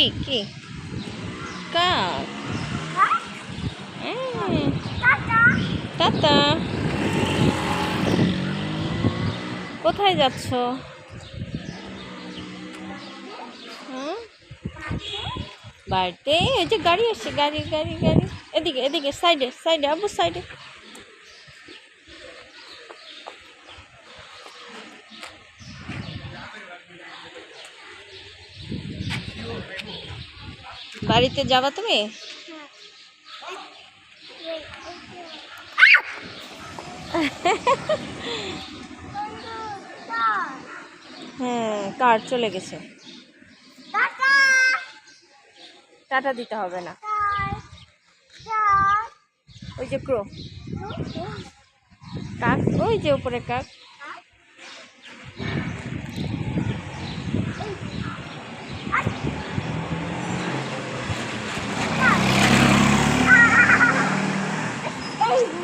কি কি? কাক হ্যাঁ, টাটা। কোথায় যাচ্ছ? হ্যাঁ বাড়িতে? এই যে গাড়ি আসছে গাড়ি গাড়ি গাড়ি। এদিকে এদিকে সাইডে সাইডে আবু সাইডে। বাড়িতে যাবা তুমি? হ্যাঁ কার চলে গেছে? টাটা দিতে হবে না। ওই যে ক্রো। কাক? ওই যে উপরে কাক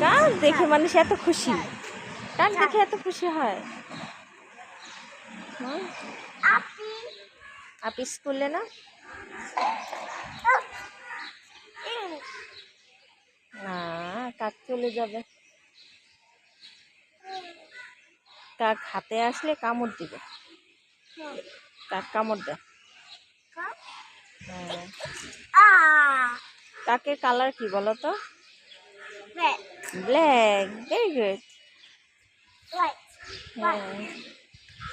কাক দেখে মানুষ এত খুশি। কাক দেখে এত খুশি হয়? আপনি স্কুলে না? না কাক চলে যাবে। কাক হাতে আসলে কামড় দিবে। কাক কামড় দেয়। হ্যাঁ। কাকের কালার কি বলো তো? গুড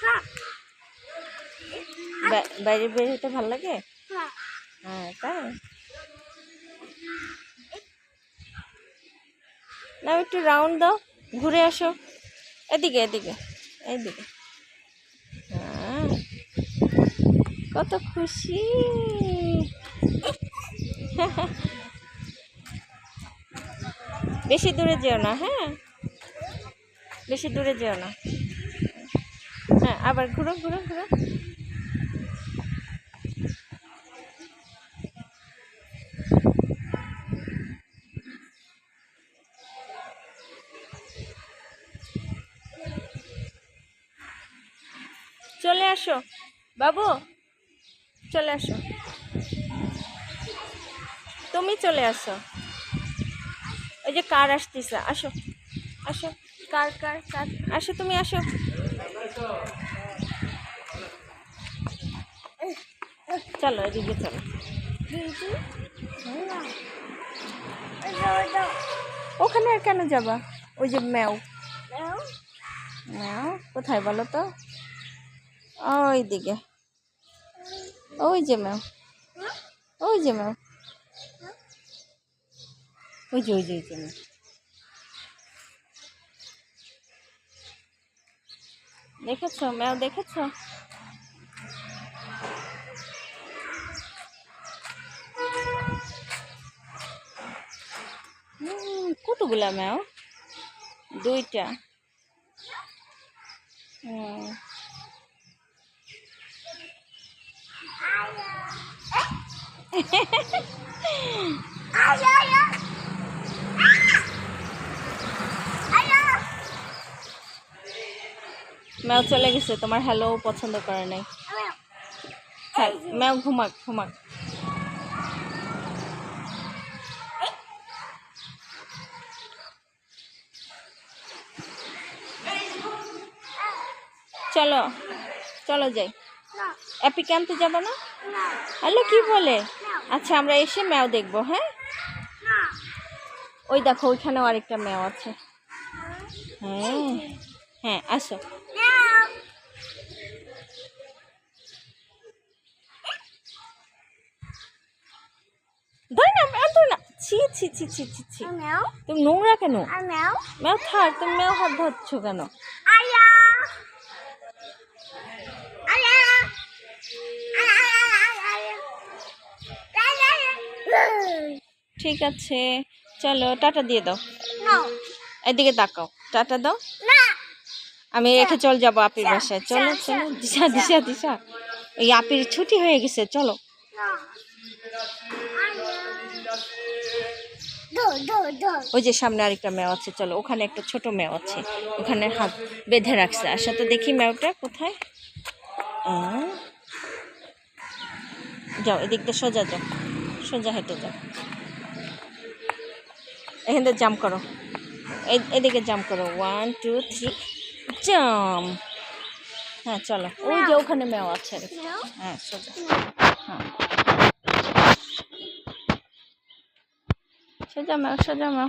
হ্যাঁ বা- বাইরে বের হতে ভালো লাগে? হ্যাঁ তাই? না একটু রাউন্ড দাও। ঘুরে আসো। এদিকে এদিকে এইদিকে হ্যাঁ। কত খুশি। বেশি দূরে যেও না হ্যাঁ? বেশি দূরে যেও না। হ্যাঁ আবার ঘুরো ঘুরো ঘুরো। চলে আসো, বাবু। চলে আসো। তুমি চলে আসো। ওই যে কার আসতেছে, আসো আসো, কার কার কার, আসো তুমি, আসো। চলো এদিকে চলো। ওখানে আর কেন যাবা? ওই যে ম্যাও। ম্যাও, কোথায় বলো তো? ওই দিকে। ওই যে ম্যাও। ওই যে ম্যাও। ওই যে ওই যে ওই যে ম্যাও দেখেছ? ম্যাও দেখেছ? কতগুলা ম্যাও? দুইটা। হুম। ম্যাও চলে গেছে, তোমার হ্যালো পছন্দ করে নাই। ম্যাও ঘুমাক ঘুমাক। চলো চলো যাই। অ্যাপিকে আনতে যাব না? হ্যালো, কি বলে? আচ্ছা আমরা এসে ম্যাও দেখব হ্যাঁ? ওই দেখো, ওইখানেও আরেকটা ম্যাও আছে। হ্যাঁ হ্যাঁ আসো ধর না আনতো না ছি ছি ছি ছি ছি ছি। তুমি নোংরা কেন? ম্যাও থাক তুমি ম্যাও হাত ধরছো কেন? ঠিক আছে চলো টাটা দিয়ে দাও। এদিকে তাকাও টাটা দাও। আমি রেখে চল যাব আপির বাসায়। চলো চলো দিশা দিশা দিশা। এই আপির ছুটি হয়ে গেছে চলো। ওই যে সামনে আরেকটা ম্যাও আছে চলো ওখানে একটা ছোট ম্যাও আছে। ওখানে হাত বেঁধে রাখছে। আর তো দেখি ম্যাওটা কোথায়? যাও এদিক দিয়ে সোজা যাও। সোজা হেঁটে যাও। এখান থেকে জাম্প করো। এদিকে জাম্প করো। One two three jump. হ্যাঁ চলো। ওই যে ওখানে মেও আছে। হ্যাঁ সোজা। হ্যাঁ। সোজা মেও সোজা মেও